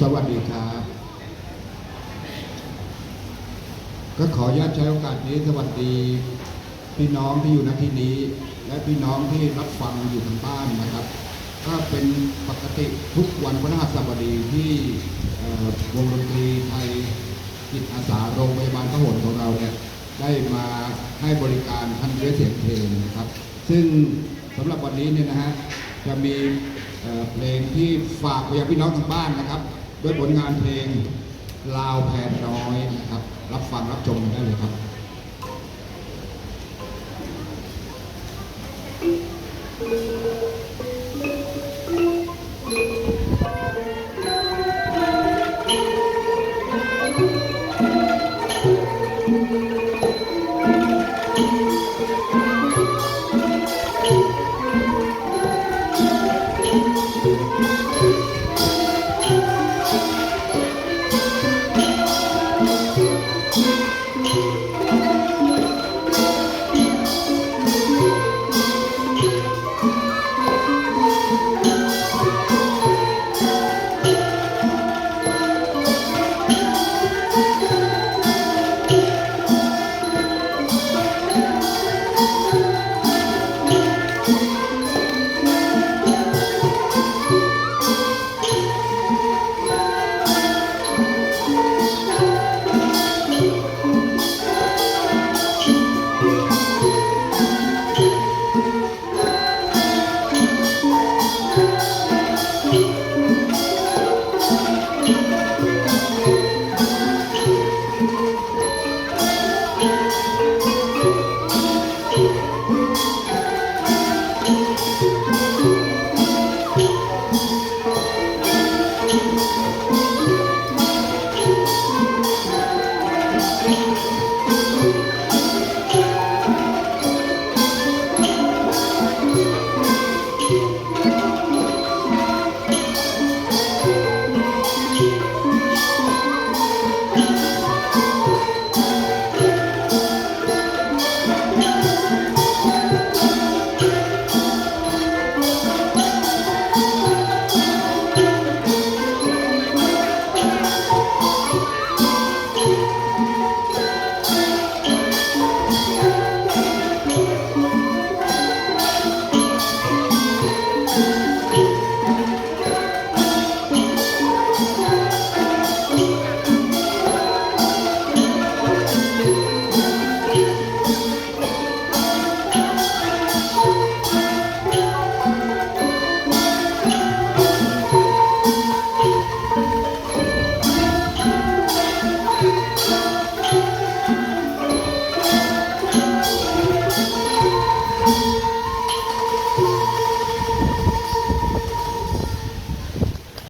สวัสดีครับ ก็ขออนุญาตใช้โอกาสนี้สวัสดี พี่น้องที่อยู่ณที่นี้ และพี่น้องที่รับฟังอยู่ทางบ้านนะครับก็เป็นปกติทุกวันพฤหัสบดีที่วงดนตรีไทยจิตอาสาโรงพยาบาลพหลของเราเนี่ยได้มาให้บริการท่านด้วยเสียงเพลงนะครับ ซึ่งสำหรับวันนี้เนี่ยนะฮะจะมีเอ่อเพลงที่ฝากไปยังพี่น้องทางบ้านนะครับ ด้วยผลงานเพลงลาวแพนน้อยนะครับ รับฟังรับชมได้เลยครับ